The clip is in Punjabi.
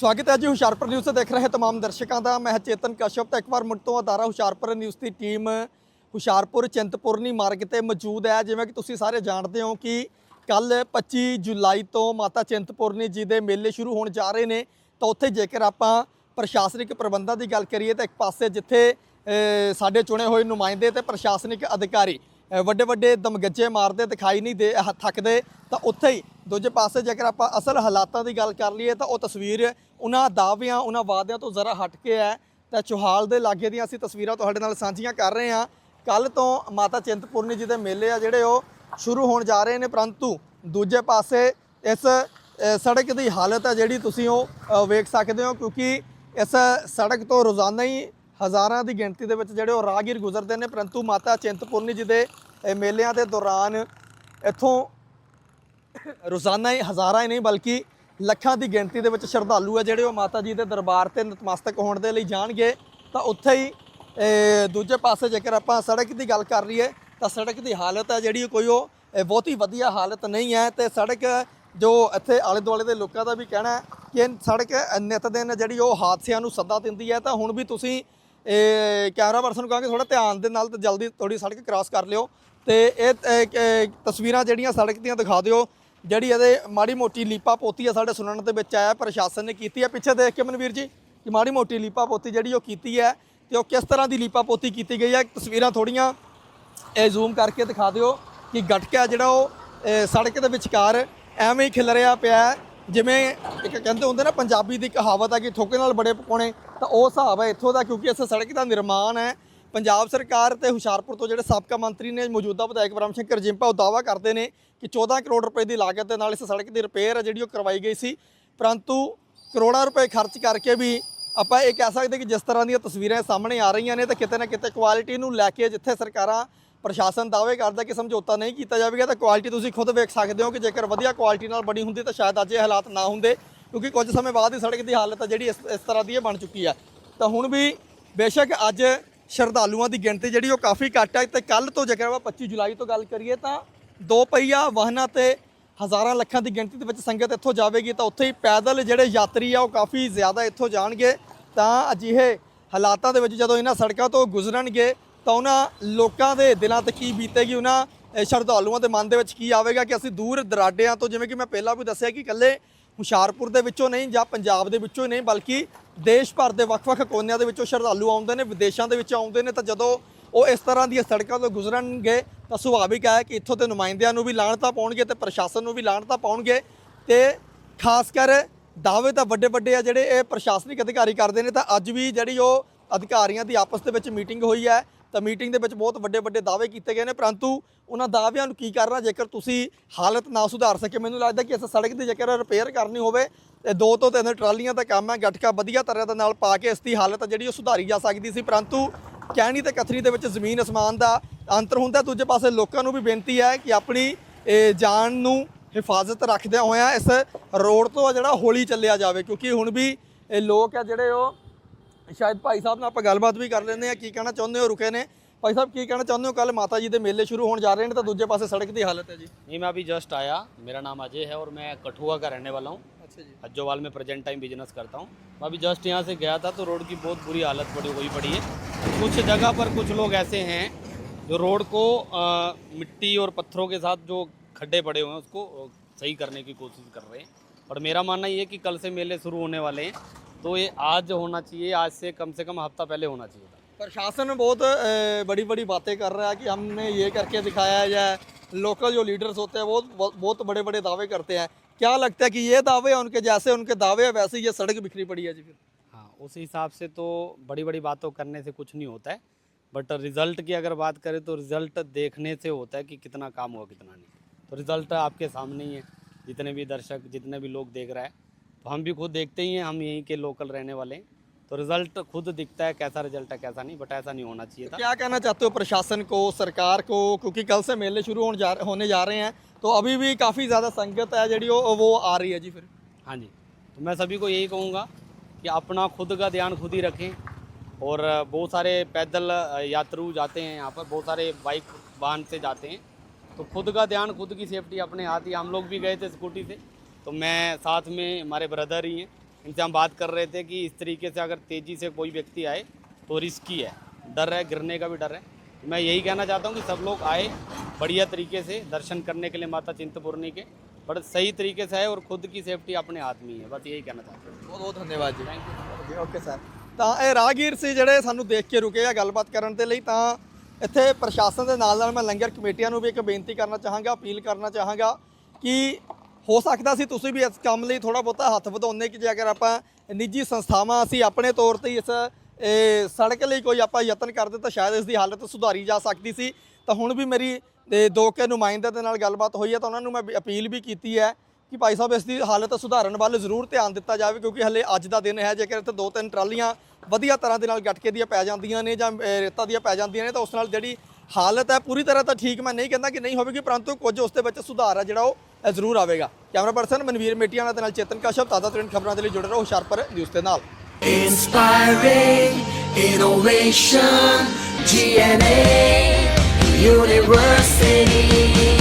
ਸਵਾਗਤ ਹੈ ਜੀ ਹੁਸ਼ਿਆਰਪੁਰ ਨਿਊਜ਼ ਤੇ ਦੇਖ ਰਹੇ ਤਮਾਮ ਦਰਸ਼ਕਾਂ ਦਾ। ਮੈਂ ਚੇਤਨ ਕਸ਼ਪ ਤਾਂ ਇੱਕ ਵਾਰ ਮੁੜ ਤੋਂ ਅਦਾਰਾ ਹੁਸ਼ਿਆਰਪੁਰ ਨਿਊਜ਼ ਦੀ ਟੀਮ ਹੁਸ਼ਿਆਰਪੁਰ ਚਿੰਤਪੁਰਨੀ ਮਾਰਗ ਤੇ ਮੌਜੂਦ ਹੈ। ਜਿਵੇਂ ਕਿ ਤੁਸੀਂ ਸਾਰੇ ਜਾਣਦੇ ਹੋ ਕਿ ਕੱਲ 25 ਜੁਲਾਈ ਤੋਂ ਮਾਤਾ ਚਿੰਤਪੁਰਨੀ ਜੀ ਦੇ ਮੇਲੇ ਸ਼ੁਰੂ ਹੋਣ ਜਾ ਰਹੇ ਨੇ। ਤਾਂ ਉੱਥੇ ਜੇਕਰ ਆਪਾਂ ਪ੍ਰਸ਼ਾਸਨਿਕ ਪ੍ਰਬੰਧਾਂ ਦੀ ਗੱਲ ਕਰੀਏ ਤਾਂ ਇੱਕ ਪਾਸੇ ਜਿੱਥੇ ਸਾਡੇ ਚੁਣੇ ਹੋਏ ਨੁਮਾਇੰਦੇ ਤੇ ਪ੍ਰਸ਼ਾਸਨਿਕ ਅਧਿਕਾਰੀ ਵੱਡੇ ਵੱਡੇ ਦਮਗੱਜੇ ਮਾਰਦੇ, ਦਿਖਾਈ ਨਹੀਂ ਦੇ, ਥੱਕਦੇ, ਤਾਂ ਉੱਥੇ ਹੀ ਦੂਜੇ ਪਾਸੇ ਜੇਕਰ ਆਪਾਂ ਅਸਲ ਹਾਲਾਤਾਂ ਦੀ ਗੱਲ ਕਰ ਲਈਏ ਤਾਂ ਉਹ ਤਸਵੀਰ ਉਹਨਾਂ ਦਾਅਵਿਆਂ, ਉਹਨਾਂ ਵਾਅਦਿਆਂ ਤੋਂ ਜ਼ਰਾ ਹਟ ਕੇ ਹੈ। ਤਾਂ ਚੋਹਾਲ ਦੇ ਲਾਗੇ ਦੀਆਂ ਅਸੀਂ ਤਸਵੀਰਾਂ ਤੁਹਾਡੇ ਨਾਲ ਸਾਂਝੀਆਂ ਕਰ ਰਹੇ ਹਾਂ। ਕੱਲ ਤੋਂ ਮਾਤਾ ਚਿੰਤਪੁਰਨੀ ਜੀ ਦੇ ਮੇਲੇ ਆ ਜਿਹੜੇ ਉਹ ਸ਼ੁਰੂ ਹੋਣ ਜਾ ਰਹੇ ਨੇ, ਪਰੰਤੂ ਦੂਜੇ ਪਾਸੇ ਇਸ ਸੜਕ ਦੀ ਹਾਲਤ ਹੈ ਜਿਹੜੀ ਤੁਸੀਂ ਉਹ ਵੇਖ ਸਕਦੇ ਹੋ ਕਿਉਂਕਿ ਇਸ ਸੜਕ ਤੋਂ ਰੋਜ਼ਾਨਾ ਹੀ ਹਜ਼ਾਰਾਂ ਦੀ ਗਿਣਤੀ ਦੇ ਵਿੱਚ ਜਿਹੜੇ ਉਹ ਰਾਹਗੀਰ ਗੁਜ਼ਰਦੇ ਨੇ, ਪਰੰਤੂ ਮਾਤਾ ਚਿੰਤਪੁਰਨੀ ਜੀ ਦੇ ਮੇਲਿਆਂ ਦੇ ਦੌਰਾਨ ਇੱਥੋਂ ਰੋਜ਼ਾਨਾ ਹੀ ਹਜ਼ਾਰਾਂ ਹੀ ਨਹੀਂ ਬਲਕਿ ਲੱਖਾਂ ਦੀ ਗਿਣਤੀ ਦੇ ਵਿੱਚ ਸ਼ਰਧਾਲੂ ਹੈ ਜਿਹੜੇ ਉਹ ਮਾਤਾ ਜੀ ਦੇ ਦਰਬਾਰ ਤੇ ਨਤਮਸਤਕ ਹੋਣ ਦੇ ਲਈ ਜਾਣਗੇ। ਤਾਂ ਉੱਥੇ ਹੀ ਦੂਜੇ ਪਾਸੇ ਜੇਕਰ ਆਪਾਂ ਸੜਕ ਦੀ ਗੱਲ ਕਰ ਲਈਏ ਤਾਂ ਸੜਕ ਦੀ ਹਾਲਤ ਹੈ ਜਿਹੜੀ ਕੋਈ ਉਹ ਅ, ਬਹੁਤੀ ਵਧੀਆ ਹਾਲਤ ਨਹੀਂ ਹੈ। ਤੇ ਸੜਕ ਜੋ ਇੱਥੇ ਆਲੇ ਦੁਆਲੇ ਦੇ ਲੋਕਾਂ ਦਾ ਵੀ ਕਹਿਣਾ ਹੈ ਕਿ ਸੜਕ ਨਿਤ ਦਿਨ ਜਿਹੜੀ ਉਹ ਹਾਦਸਿਆਂ ਨੂੰ ਸੱਦਾ ਦਿੰਦੀ ਹੈ। ਤਾਂ ਹੁਣ ਵੀ ਤੁਸੀਂ ਕੈਮਰਾ ਪਰਸਨ ਨੂੰ ਕਹਾਂਗੇ ਥੋੜਾ ਧਿਆਨ ਦੇ ਨਾਲ ਤੇ ਜਲਦੀ ਥੋੜੀ ਸੜਕ ਕ੍ਰਾਸ ਕਰ ਲਿਓ। ਤੇ ਇਹ ਤਸਵੀਰਾਂ ਜਿਹੜੀਆਂ ਸੜਕ ਦੀਆਂ ਦਿਖਾ ਦਿਓ ਜਿਹੜੀ ਇਹਦੇ ਮਾੜੀ ਮੋਟੀ ਲੀਪਾ ਪੋਤੀ ਆ ਸਾਡੇ ਸੁਣਨ ਦੇ ਵਿੱਚ ਆਇਆ, ਪ੍ਰਸ਼ਾਸਨ ਨੇ ਕੀਤੀ ਹੈ ਪਿੱਛੇ ਦੇਖ ਕੇ ਮਨਵੀਰ ਜੀ, ਕਿ ਮਾੜੀ ਮੋਟੀ ਲੀਪਾ ਪੋਤੀ ਜਿਹੜੀ ਉਹ ਕੀਤੀ ਹੈ ਤੇ ਉਹ ਕਿਸ ਤਰ੍ਹਾਂ ਦੀ ਲੀਪਾ ਪੋਤੀ ਕੀਤੀ ਗਈ ਹੈ ਤਸਵੀਰਾਂ ਥੋੜੀਆਂ ਇਹ ਜ਼ੂਮ ਕਰਕੇ ਦਿਖਾ ਦਿਓ ਕਿ ਗਟਕਾ ਜਿਹੜਾ ਉਹ ਸੜਕ ਦੇ ਵਿਚਕਾਰ ਐਵੇਂ ਹੀ ਖਿਲਰਿਆ ਪਿਆ ਜਿਵੇਂ ਇੱਕ ਕਹਿੰਦੇ ਹੁੰਦੇ ਨਾ, ਪੰਜਾਬੀ ਦੀ ਕਹਾਵਤ ਹੈ ਕਿ ਠੋਕੇ ਨਾਲ ਬੜੇ ਪਕੌਣੇ। ਤਾਂ ਉਹ ਹਿਸਾਬ ਹੈ ਇੱਥੋਂ ਦਾ, ਕਿਉਂਕਿ ਇਸ ਸੜਕ ਦਾ ਨਿਰਮਾਣ ਹੈ। ਪੰਜਾਬ ਸਰਕਾਰ ਤੇ ਹੁਸ਼ਿਆਰਪੁਰ ਤੋਂ ਜਿਹੜੇ ਸਾਬਕਾ ਮੰਤਰੀ ਨੇ ਮੌਜੂਦਾ ਵਿਧਾਇਕ ਬ੍ਰਹਮ ਸ਼ੰਕਰ ਜਿੰਪਾ ਉਹ ਦਾਅਵਾ ਕਰਦੇ ਨੇ ਕਿ 14 ਕਰੋੜ ਰੁਪਏ ਦੀ ਲਾਗਤ ਦੇ ਨਾਲ ਇਸ ਸੜਕ ਦੀ ਰਿਪੇਅਰ ਹੈ ਜਿਹੜੀ ਉਹ ਕਰਵਾਈ ਗਈ ਸੀ। ਪਰੰਤੂ ਕਰੋੜਾਂ ਰੁਪਏ ਖਰਚ ਕਰਕੇ ਵੀ ਆਪਾਂ ਇਹ ਕਹਿ ਸਕਦੇ ਕਿ ਜਿਸ ਤਰ੍ਹਾਂ ਦੀਆਂ ਤਸਵੀਰਾਂ ਸਾਹਮਣੇ ਆ ਰਹੀਆਂ ਨੇ ਤਾਂ ਕਿਤੇ ਨਾ ਕਿਤੇ ਕੁਆਲਿਟੀ ਨੂੰ ਲੈ ਕੇ ਜਿੱਥੇ ਸਰਕਾਰਾਂ, ਪ੍ਰਸ਼ਾਸਨ ਦਾਅਵੇ ਕਰਦਾ ਕਿ ਸਮਝੌਤਾ ਨਹੀਂ ਕੀਤਾ ਜਾਵੇਗਾ ਤਾਂ ਕੁਆਲਿਟੀ ਤੁਸੀਂ ਖੁਦ ਵੇਖ ਸਕਦੇ ਹੋ ਕਿ ਜੇਕਰ ਵਧੀਆ ਕੁਆਲਿਟੀ ਨਾਲ ਬਣੀ ਹੁੰਦੀ ਤਾਂ ਸ਼ਾਇਦ ਅੱਜ ਇਹ ਹਾਲਾਤ ਨਾ ਹੁੰਦੇ ਕਿਉਂਕਿ ਕੁਝ ਸਮੇਂ ਬਾਅਦ ਹੀ ਸੜਕ ਦੀ ਹਾਲਤ ਹੈ ਜਿਹੜੀ ਇਸ ਇਸ ਤਰ੍ਹਾਂ ਦੀ ਇਹ ਬਣ ਚੁੱਕੀ ਹੈ ਤਾਂ ਹੁਣ ਵੀ ਬੇਸ਼ੱਕ ਅੱਜ ਸ਼ਰਧਾਲੂਆਂ ਦੀ ਗਿਣਤੀ ਜਿਹੜੀ ਉਹ ਕਾਫੀ ਘੱਟ ਹੈ। ਤੇ ਕੱਲ ਤੋਂ ਜੇਕਰ ਆਪਾਂ 25 ਜੁਲਾਈ ਤੋਂ ਗੱਲ ਕਰੀਏ ਤਾਂ ਦੋ ਪਹੀਆ ਵਾਹਨਾਂ ਤੇ ਹਜ਼ਾਰਾਂ ਲੱਖਾਂ ਦੀ ਗਿਣਤੀ ਦੇ ਵਿੱਚ ਸੰਗਤ ਇੱਥੋਂ ਜਾਵੇਗੀ ਤਾਂ ਉੱਥੇ ਹੀ ਪੈਦਲ ਜਿਹੜੇ ਯਾਤਰੀ ਆ ਉਹ ਕਾਫੀ ਜ਼ਿਆਦਾ ਇੱਥੋਂ ਜਾਣਗੇ। ਤਾਂ ਅਜਿਹੇ ਹਾਲਾਤਾਂ ਦੇ ਵਿੱਚ ਜਦੋਂ ਇਹਨਾਂ ਸੜਕਾਂ ਤੋਂ ਗੁਜ਼ਰਨਗੇ ਤਾਂ ਉਹਨਾਂ ਲੋਕਾਂ ਦੇ ਦਿਲਾਂ ਤੇ ਕੀ ਬੀਤੇਗੀ? ਉਹਨਾਂ ਸ਼ਰਧਾਲੂਆਂ ਦੇ ਮਨ ਦੇ ਵਿੱਚ ਕੀ ਆਵੇਗਾ ਕਿ ਅਸੀਂ ਦੂਰ ਦਰਾਡਿਆਂ ਤੋਂ ਜਿਵੇਂ ਕਿ ਮੈਂ ਪਹਿਲਾਂ ਵੀ ਦੱਸਿਆ ਕਿ ਇਕੱਲੇ ਹੁਸ਼ਿਆਰਪੁਰ ਦੇ ਵਿੱਚੋਂ ਨਹੀਂ ਜਾਂ ਪੰਜਾਬ ਦੇ ਵਿੱਚੋਂ ਹੀ ਨਹੀਂ, ਬਲਕਿ ਦੇਸ਼ ਭਰ ਦੇ ਵੱਖ-ਵੱਖ ਕੋਨਿਆਂ ਦੇ ਵਿੱਚੋਂ ਸ਼ਰਧਾਲੂ ਆਉਂਦੇ ਨੇ, ਵਿਦੇਸ਼ਾਂ ਦੇ ਵਿੱਚ ਆਉਂਦੇ ਨੇ, ਤਾਂ ਜਦੋਂ ਉਹ ਇਸ ਤਰ੍ਹਾਂ ਦੀਆਂ ਸੜਕਾਂ ਤੋਂ ਗੁਜ਼ਰਨਗੇ, ਤਾਂ ਸੁਭਾਵਿਕ ਹੈ ਕਿ ਇੱਥੋਂ ਦੇ ਨੁਮਾਇੰਦਿਆਂ ਨੂੰ ਵੀ ਲਾਹਣਤਾਂ ਪਾਉਣਗੇ ਤੇ ਪ੍ਰਸ਼ਾਸਨ ਨੂੰ ਵੀ ਲਾਹਣਤਾਂ ਪਾਉਣਗੇ ਤੇ ਖਾਸ ਕਰ ਦਾਅਵੇ ਤਾਂ ਵੱਡੇ ਵੱਡੇ ਆ ਜਿਹੜੇ ਇਹ ਪ੍ਰਸ਼ਾਸਨਿਕ ਅਧਿਕਾਰੀ ਕਰਦੇ ਨੇ, ਤਾਂ ਅੱਜ ਵੀ ਜਿਹੜੀ ਉਹ ਅਧਿਕਾਰੀਆਂ ਦੀ ਆਪਸ ਦੇ ਵਿੱਚ ਮੀਟਿੰਗ ਹੋਈ ਹੈ ਤਾਂ ਮੀਟਿੰਗ ਦੇ ਵਿੱਚ ਬਹੁਤ ਵੱਡੇ ਵੱਡੇ ਦਾਅਵੇ ਕੀਤੇ ਗਏ ਨੇ, ਪਰੰਤੂ ਉਹਨਾਂ ਦਾਅਵਿਆਂ ਨੂੰ ਕੀ ਕਰਨਾ, ਜੇਕਰ ਤੁਸੀਂ ਹਾਲਤ ਨਾ ਸੁਧਾਰ ਸਕੇ, ਮੈਨੂੰ ਲੱਗਦਾ ਕਿ ਇਸ ਸੜਕ ਦੀ ਜੇਕਰ ਰਿਪੇਅਰ ਕਰਨੀ ਹੋਵੇ, ਤੇ ਦੋ ਤੋਂ ਤਿੰਨ ਟਰਾਲੀਆਂ ਦਾ ਕੰਮ ਹੈ, ਗਟਕਾ ਵਧੀਆ ਤਰ੍ਹਾਂ ਦੇ ਨਾਲ ਪਾ ਕੇ ਇਸ ਦੀ ਹਾਲਤ ਆ ਜਿਹੜੀ ਉਹ ਸੁਧਾਰੀ ਜਾ ਸਕਦੀ ਸੀ, ਪਰੰਤੂ ਕਹਿਣੀ ਤੇ ਕਥਰੀ ਦੇ ਵਿੱਚ ਜ਼ਮੀਨ ਅਸਮਾਨ ਦਾ ਅੰਤਰ ਹੁੰਦਾ, ਦੂਜੇ ਪਾਸੇ ਲੋਕਾਂ ਨੂੰ ਵੀ ਬੇਨਤੀ ਹੈ ਕਿ ਆਪਣੀ ਜਾਨ ਨੂੰ ਹਿਫਾਜ਼ਤ ਰੱਖਦਿਆਂ ਹੋਇਆਂ ਇਸ ਰੋਡ ਤੋਂ ਆ ਜਿਹੜਾ ਹੌਲੀ ਚੱਲਿਆ ਜਾਵੇ, ਕਿਉਂਕਿ ਹੁਣ ਵੀ ਲੋਕ ਆ ਜਿਹੜੇ ਉਹ ਸ਼ਾਇਦ ਭਾਈ ਸਾਹਿਬ ਨਾਲ ਆਪਾਂ ਗੱਲਬਾਤ ਵੀ ਕਰ ਲੈਂਦੇ ਆ ਕੀ ਕਹਿਣਾ ਚਾਹੁੰਦੇ ਹੋ ਰੁਕੇ ਨੇ ਭਾਈ ਸਾਹਿਬ ਕੀ ਕਹਿਣਾ ਚਾਹੁੰਦੇ ਹੋ ਕੱਲ ਮਾਤਾ ਜੀ ਦੇ ਮੇਲੇ ਸ਼ੁਰੂ ਹੋਣ ਜਾ ਰਹੇ ਨੇ ਤਾਂ ਦੂਜੇ ਪਾਸੇ ਸੜਕ ਦੀ ਹਾਲਤ ਹੈ ਜੀ नहीं मैं अभी जस्ट आया मेरा नाम अजय है और मैं कठुआ का रहने वाला हूँ ਅੱਛਾ ਜੀ हज्जोवाल में प्रेजेंट टाइम बिजनेस करता हूँ मैं अभी जस्ट यहाँ से गया था तो रोड की बहुत बुरी हालत पड़ी हुई पड़ी है कुछ जगह पर कुछ लोग ऐसे हैं जो रोड को अ, मिट्टी और पत्थरों के साथ जो खड्डे पड़े हुए हैं उसको अ, सही करने की कोशिश कर रहे हैं और मेरा मानना ये है कि कल से मेले शुरू होने वाले हैं तो ये आज होना चाहिए आज से कम से कम हफ़्ता पहले होना चाहिए था। प्रशासन बहुत बड़ी बड़ी बातें कर रहा है कि हमने ये करके दिखाया है या लोकल जो लीडर्स होते हैं वो बहुत बहुत बड़े बड़े दावे करते हैं। क्या लगता है कि ये दावे हैं उनके जैसे उनके दावे हैं वैसे ये सड़क बिखरी पड़ी है जी फिर? हाँ उस हिसाब से तो बड़ी बड़ी बातों करने से कुछ नहीं होता है बट रिज़ल्ट की अगर बात करें तो रिज़ल्ट देखने से होता है कि कितना काम हुआ कितना नहीं। तो रिज़ल्ट आपके सामने ही है जितने भी दर्शक जितने भी लोग देख रहे हैं। हम भी खुद देखते ही हैं हम यहीं के लोकल रहने वाले हैं। तो रिज़ल्ट खुद दिखता है कैसा रिज़ल्ट है कैसा नहीं बट ऐसा नहीं होना चाहिए था। क्या कहना चाहते हो प्रशासन को सरकार को? क्योंकि कल से मेले शुरू होने जा होने जा रहे हैं तो अभी भी काफ़ी ज़्यादा संगत है जी वो वो आ रही है जी फिर। हाँ जी। तो मैं सभी को यही कहूँगा कि अपना खुद का ध्यान खुद ही रखें और बहुत सारे पैदल यात्रु जाते हैं यहाँ पर बहुत सारे बाइक वाहन से जाते हैं। तो खुद का ध्यान खुद की सेफ्टी अपने हाथ ही। हम लोग भी गए थे स्कूटी से। तो मैं साथ में हमारे ब्रदर ही हैं इनसे हम बात कर रहे थे कि इस तरीके से अगर तेज़ी से कोई व्यक्ति आए तो रिस्की है डर है गिरने का भी डर है मैं यही कहना चाहता हूँ कि सब लोग आए बढ़िया तरीके से दर्शन करने के लिए माता चिंतपूर्णी के बड़े सही तरीके से आए और खुद की सेफ्टी अपने हाथ में ही है बस यही कहना चाहता हूँ ਬਹੁਤ ਬਹੁਤ ਧੰਨਵਾਦ ਜੀ थैंक यू ਜੀ ਓਕੇ ਸਰ ਤਾਂ ਇਹ ਰਾਹਗੀਰ ਸੀ ਜਿਹੜੇ ਸਾਨੂੰ ਦੇਖ ਕੇ ਰੁਕੇ ਆ ਗੱਲਬਾਤ ਕਰਨ ਦੇ ਲਈ ਤਾਂ ਇੱਥੇ ਪ੍ਰਸ਼ਾਸਨ ਦੇ ਨਾਲ ਨਾਲ ਮੈਂ ਲੰਗਰ ਕਮੇਟੀਆਂ ਨੂੰ ਵੀ ਇੱਕ ਬੇਨਤੀ ਕਰਨਾ ਚਾਹਾਂਗਾ ਅਪੀਲ ਕਰਨਾ ਚਾਹਾਂਗਾ ਕਿ ਹੋ ਸਕਦਾ ਸੀ ਤੁਸੀਂ ਵੀ ਇਸ ਕੰਮ ਲਈ ਥੋੜਾ ਬਹੁਤਾ ਹੱਥ ਵਧਾਉਂਦੇ ਕਿ ਜੇ ਅਗਰ ਆਪਾਂ ਨਿੱਜੀ ਸੰਸਥਾਵਾਂ ਅਸੀਂ ਆਪਣੇ ਤੌਰ ਤੇ ਇਸ, ਇਹ ਸੜਕ ਲਈ ਕੋਈ ਆਪਾਂ ਯਤਨ ਕਰਦੇ ਤਾਂ ਸ਼ਾਇਦ ਇਸ ਦੀ ਹਾਲਤ ਸੁਧਾਰੀ ਜਾ ਸਕਦੀ ਸੀ। ਤਾਂ ਹੁਣ ਵੀ ਮੇਰੀ ਦੋ ਕੇ ਨੁਮਾਇੰਦੇ ਦੇ ਨਾਲ ਗੱਲਬਾਤ ਹੋਈ ਹੈ ਤਾਂ ਉਹਨਾਂ ਨੂੰ ਮੈਂ ਅਪੀਲ ਵੀ ਕੀਤੀ ਹੈ ਕਿ ਭਾਈ ਸਾਹਿਬ ਇਸ ਦੀ ਹਾਲਤ ਸੁਧਾਰਨ ਵੱਲ ਜ਼ਰੂਰ ਧਿਆਨ ਦਿੱਤਾ ਜਾਵੇ ਕਿਉਂਕਿ ਹਲੇ ਅੱਜ ਦਾ ਦਿਨ ਹੈ, ਜੇਕਰ ਇੱਥੇ ਦੋ ਤਿੰਨ ਟਰਾਲੀਆਂ ਵਧੀਆ ਤਰ੍ਹਾਂ ਦੇ ਨਾਲ ਗਟਕੇ ਦੀਆਂ ਪੈ ਜਾਂਦੀਆਂ ਨੇ ਜਾਂ ਰੇਤਾ ਦੀਆਂ ਪੈ ਜਾਂਦੀਆਂ ਨੇ ਤਾਂ ਉਸ ਨਾਲ ਜਿਹੜੀ ਹਾਲਤ ਹੈ ਪੂਰੀ ਤਰ੍ਹਾਂ ਤਾਂ ਠੀਕ ਮੈਂ ਨਹੀਂ ਕਹਿੰਦਾ ਕਿ ਨਹੀਂ ਹੋਵੇਗੀ, ਪਰੰਤੂ ਕੁਝ ਉਸ ਦੇ ਵਿੱਚ ਸੁਧਾਰ ਹੈ ਜਿਹੜਾ ਉਹ ਜ਼ਰੂਰ ਆਵੇਗਾ ਕੈਮਰਾ ਪਰਸਨ ਮਨਵੀਰ ਮੇਟੀਆਣਾ ਦੇ ਨਾਲ ਚੇਤਨ ਕਸ਼ਪ ਤਾਜ਼ਾ ਤਰੀਨ ਖਬਰਾਂ ਦੇ ਲਈ ਜੁੜੇ ਰਹੋ ਹੁਸ਼ਿਆਰਪੁਰ ਨਿਊਜ਼ ਦੇ ਨਾਲ Inspiring innovation, GNA University.